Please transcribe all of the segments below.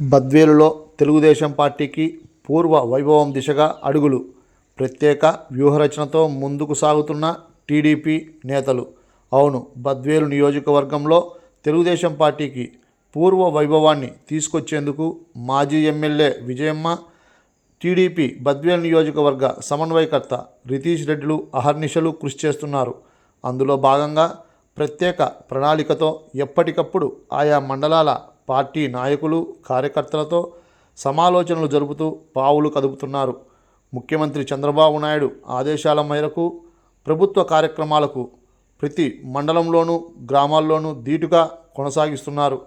బద్వేలులో తెలుగుదేశం పార్టీకి పూర్వ వైభవం దిశగా అడుగులు ప్రత్యేక వ్యూహరచనతో ముందుకు సాగుతున్న టీడీపీ నేతలు. అవును బద్వేలు నియోజకవర్గంలో తెలుగుదేశం పార్టీకి పూర్వ వైభవాన్ని తీసుకొచ్చేందుకు మాజీ ఎమ్మెల్యే విజయమ్మ టీడీపీ బద్వేలు నియోజకవర్గ సమన్వయకర్త రితీష్ రెడ్డిలు అహర్నిశలు కృషి చేస్తున్నారు. అందులో భాగంగా ప్రత్యేక ప్రణాళికతో ఎప్పటికప్పుడు ఆయా మండలాల పార్టీ నాయకులు కార్యకర్తలతో సమాలోచనలు జరుపుతూ పావులు కదుపుతున్నారు. ముఖ్యమంత్రి చంద్రబాబు నాయుడు ఆదేశాల మేరకు ప్రభుత్వ కార్యక్రమాలకు ప్రతి మండలంలోనూ గ్రామాల్లోనూ ధీటుగా కొనసాగిస్తున్నారు.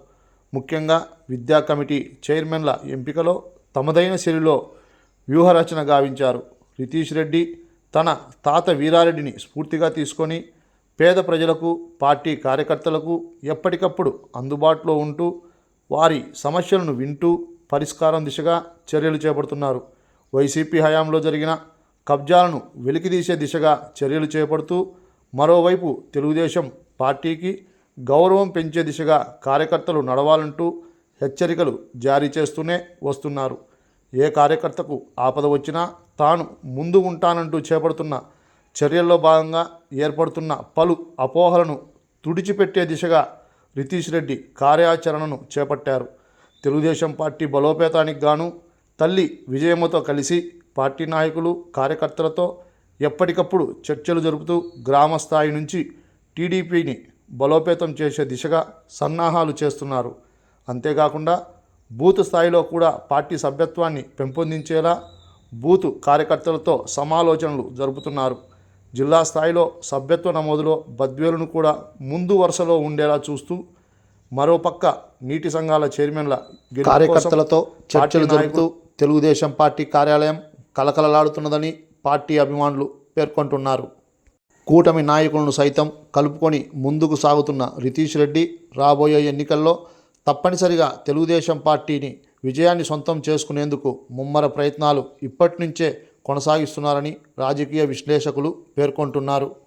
ముఖ్యంగా విద్యా కమిటీ చైర్మన్ల ఎంపికలో తమదైన శైలిలో వ్యూహరచన గావించారు. రితీష్ రెడ్డి తన తాత వీరారెడ్డిని స్ఫూర్తిగా తీసుకొని పేద ప్రజలకు పార్టీ కార్యకర్తలకు ఎప్పటికప్పుడు అందుబాటులో ఉంటూ వారి సమస్యలను వింటూ పరిష్కారం దిశగా చర్యలు చేపడుతున్నారు. వైసీపీ హయాంలో జరిగిన కబ్జాలను వెలికితీసే దిశగా చర్యలు చేపడుతూ మరోవైపు తెలుగుదేశం పార్టీకి గౌరవం పెంచే దిశగా కార్యకర్తలు నడవాలంటూ హెచ్చరికలు జారీ చేస్తూనే వస్తున్నారు. ఏ కార్యకర్తకు ఆపద వచ్చినా తాను ముందు ఉంటానంటూ చేపడుతున్న చర్యల్లో భాగంగా ఏర్పడుతున్న పలు అపోహలను తుడిచిపెట్టే దిశగా రితీష్ రెడ్డి కార్యాచరణను చేపట్టారు. తెలుగుదేశం పార్టీ బలోపేతానికి గాను తల్లి విజయమ్మతో కలిసి పార్టీ నాయకులు కార్యకర్తలతో ఎప్పటికప్పుడు చర్చలు జరుపుతూ గ్రామ స్థాయి నుంచి టీడీపీని బలోపేతం చేసే దిశగా సన్నాహాలు చేస్తున్నారు. అంతేకాకుండా బూత్ స్థాయిలో కూడా పార్టీ సభ్యత్వాన్ని పెంపొందించేలా బూత్ కార్యకర్తలతో సమాలోచనలు జరుపుతున్నారు. జిల్లా స్థాయిలో సభ్యత్వ నమోదులో బద్వేలును కూడా ముందు వరుసలో ఉండేలా చూస్తూ మరోపక్క నీటి సంఘాల చైర్మన్ల కార్యకర్తలతో చర్చలు జరుపుతూ తెలుగుదేశం పార్టీ కార్యాలయం కలకలలాడుతున్నదని పార్టీ అభిమానులు పేర్కొంటున్నారు. కూటమి నాయకులను సైతం కలుపుకొని ముందుకు సాగుతున్న రితీష్ రెడ్డి రాబోయే ఎన్నికల్లో తప్పనిసరిగా తెలుగుదేశం పార్టీని విజయాన్ని సొంతం చేసుకునేందుకు ముమ్మర ప్రయత్నాలు ఇప్పటి నుంచే కొనసాగిస్తున్నారని రాజకీయ విశ్లేషకులు పేర్కొంటున్నారు.